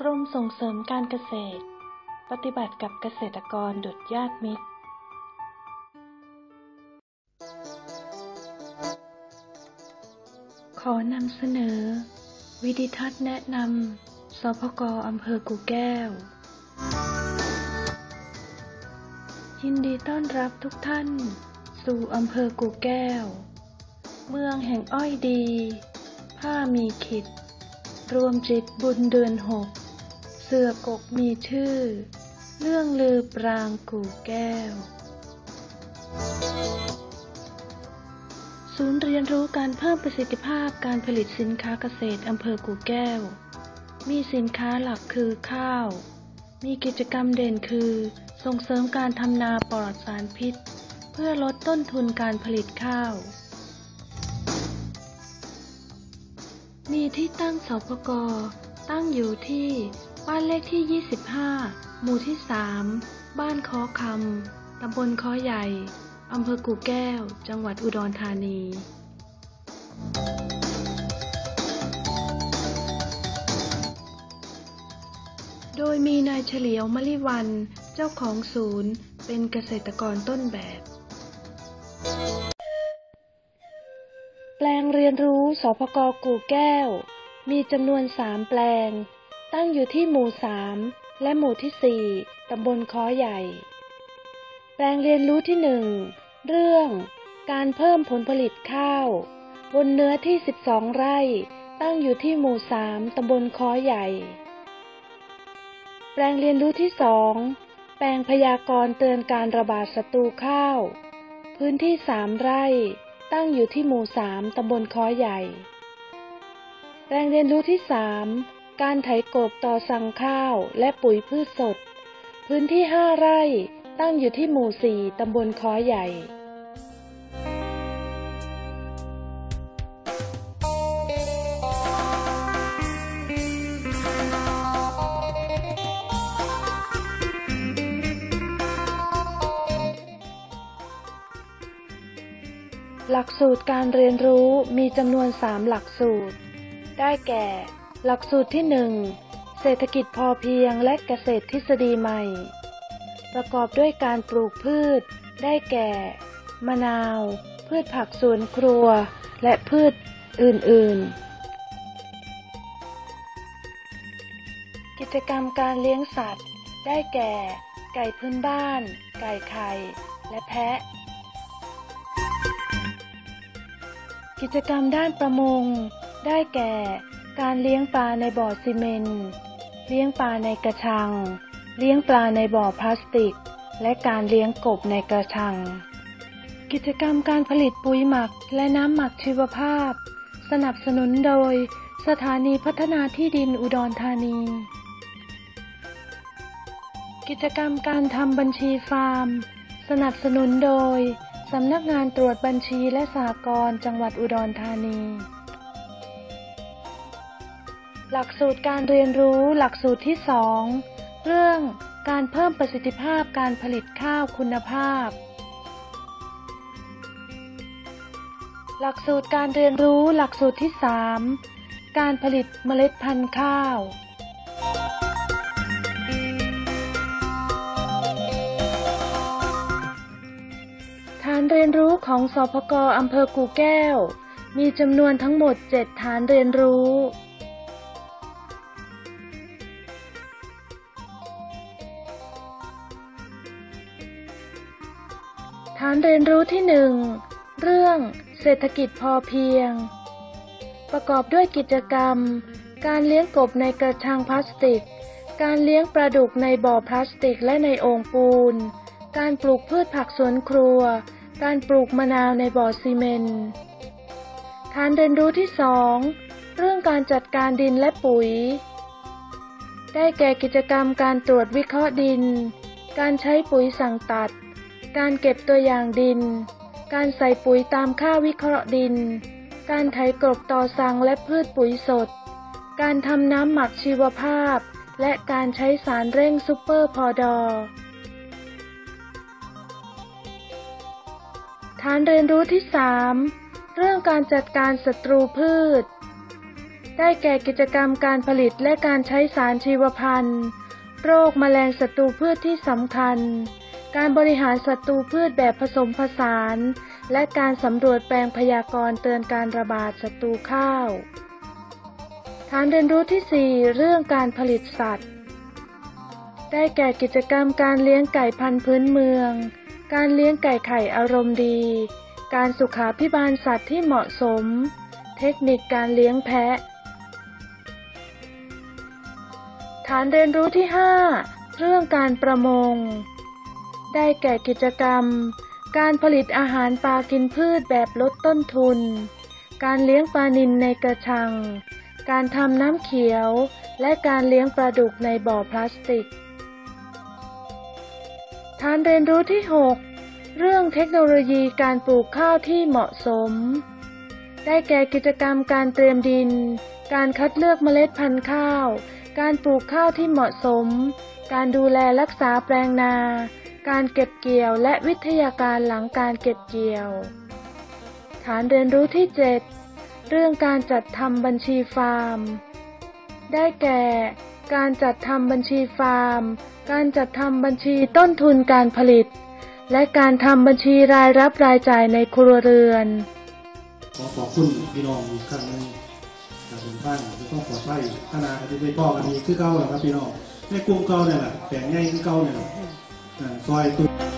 กรมส่งเสริมการเกษตร ปฏิบัติกับเกษตรกรดุจญาติมิตร ขอนำเสนอ วิดีทัศน์แนะนำสพกอำเภอกูแก้ว ยินดีต้อนรับทุกท่าน สู่อำเภอกูแก้ว เมืองแห่งอ้อยดี ผ้ามีขิดรวมจิตบุญเดือนหก เสือกกมีชื่อ เรื่องลือปรางกูแก้ว ศูนย์เรียนรู้การเพิ่มประสิทธิภาพการผลิตสินค้าเกษตรอำเภอกูแก้ว มีสินค้าหลักคือข้าว มีกิจกรรมเด่นคือ ส่งเสริมการทำนาปลอดสารพิษ เพื่อลดต้นทุนการผลิตข้าว มีที่ตั้งสปกตั้งอยู่ที่ บ้านเลขที่ 25 หมู่ที่ 3 บ้านคอคำ ตำบลคอใหญ่ อำเภอกู่แก้ว จังหวัดอุดรธานี โดยมีนายเฉลียวมะลิวัน เจ้าของศูนย์ เป็นเกษตรกรต้นแบบ แปลงเรียนรู้สพกกู่แก้ว มีจำนวนสามแปลง ตั้งอยู่ที่หมู่สามและหมู่ที่สี่ตำบลค้อใหญ่ แปลงเรียนรู้ที่หนึ่งเรื่องการเพิ่มผลผลิตข้าว บนเนื้อที่ 12 ไร่ตั้งอยู่ที่หมู่สามตำบลค้อใหญ่ แปลงเรียนรู้ที่สองแปลงพยากรณ์เตือนการระบาดศัตรูข้าว พื้นที่สามไร่ ตั้งอยู่ที่หมู่สามตำบลค้อใหญ่ แปลงเรียนรู้ที่สาม การไถกบต่อสั่งข้าวและปุ๋ยพืชสด พื้นที่ห้าไร่ตั้งอยู่ที่หมู่สี่ตำบลค้อใหญ่ หลักสูตรการเรียนรู้มีจำนวน3หลักสูตร ได้แก่ หลักสูตรที่ 1 เศรษฐกิจพอเพียงและเกษตรทฤษฎีใหม่ ประกอบด้วยการปลูกพืช ได้แก่ มะนาว พืชผักสวนครัว และพืชอื่น ๆ กิจกรรมการเลี้ยงสัตว์ ได้แก่ ไก่พื้นบ้าน ไก่ไข่ และแพะ กิจกรรมด้านประมง ได้แก่ การเลี้ยงปลาในบ่อซีเมนต์เลี้ยงปลาในกระชัง เลี้ยงปลาในบ่อพลาสติก และการเลี้ยงกบในกระชัง กิจกรรมการผลิตปุ๋ยหมักและน้ำหมักชีวภาพ สนับสนุนโดย สถานีพัฒนาที่ดินอุดรธานี กิจกรรมการทำบัญชีฟาร์ม สนับสนุนโดย สำนักงานตรวจบัญชีและสหกรณ์จังหวัดอุดรธานี หลักสูตรการเรียนรู้หลักสูตรที่2เรื่องการเพิ่มประสิทธิภาพการผลิตข้าวคุณภาพ หลักสูตรการเรียนรู้หลักสูตรที่3การผลิตเมล็ดพันธุ์ข้าว ฐานเรียนรู้ของสพกอำเภอกูแก้ว มีจำนวนทั้งหมด 7 ฐานเรียนรู้านเรียนรู้ที่1เรื่องเศรษฐกิจพอเพียง ประกอบด้วยกิจกรรม การเลี้ยงกบในกระชังพลาสติก การเลี้ยงปลาดุกในบ่อพลาสติกและในโอ่งปูน การปลูกพืชผักสวนครัว การปลูกมะนาวในบ่อซีเมนต์ฐานเรียนรู้ที่สองเรื่องการจัดการดินและปุ๋ย ได้แก่กิจกรรมการตรวจวิเคราะห์ดิน การใช้ปุ๋ยสั่งตัด การเก็บตัวอย่างดิน การใส่ปุ๋ยตามค่าวิเคราะห์ดิน การไถกลบต่อสังและพืชปุ๋ยสด การทำน้ำหมักชีวภาพ และการใช้สารเร่งซูเปอร์พอดอฐานเรียนรู้ที่ 3 เรื่องการจัดการศัตรูพืช ได้แก่กิจกรรมการผลิตและการใช้สารชีวพันธุ์ โรคแมลงศัตรูพืชที่สำคัญ การบริหารศัตรูพืชแบบผสมผสาน และการสำรวจแปลงพยากรณ์เตือนการระบาดศัตรูข้าว ฐานเรียนรู้ที่ 4 เรื่องการผลิตสัตว์ ได้แก่กิจกรรมการเลี้ยงไก่พันธุ์พื้นเมือง การเลี้ยงไก่ไข่อารมณ์ดี การสุขาพิบาลสัตว์ที่เหมาะสม เทคนิคการเลี้ยงแพะ ฐานเรียนรู้ที่ 5 เรื่องการประมง ได้แก่กิจกรรม การผลิตอาหารปลากินพืชแบบลดต้นทุน การเลี้ยงปลานิลในกระชัง การทำน้ำเขียว และการเลี้ยงปลาดุกในบ่อพลาสติก ฐานเรียนรู้ที่ 6 เรื่องเทคโนโลยีการปลูกข้าวที่เหมาะสม ได้แก่กิจกรรมการเตรียมดิน การคัดเลือกเมล็ดพันธุ์ข้าว การปลูกข้าวที่เหมาะสม การดูแลรักษาแปลงนา การเก็บเกี่ยวและวิทยาการหลังการเก็บเกี่ยว ฐานเรียนรู้ที่ 7 เรื่องการจัดทำบัญชีฟาร์ม ได้แก่ การจัดทำบัญชีฟาร์ม การจัดทำบัญชีต้นทุนการผลิต และการทำบัญชีรายรับรายจ่ายในครัวเรือน ขอขอบคุณพี่น้องอีกครั้งหนึงจากผมท่านจะต้องปลอดภัยขนาดที่ไปพ่อกันนี้คือเก่าแหละครับพี่น้องในกลุ่มเก่าเนี่ยแหละแต่งง่ายคือเก่าเนี่ย Dan.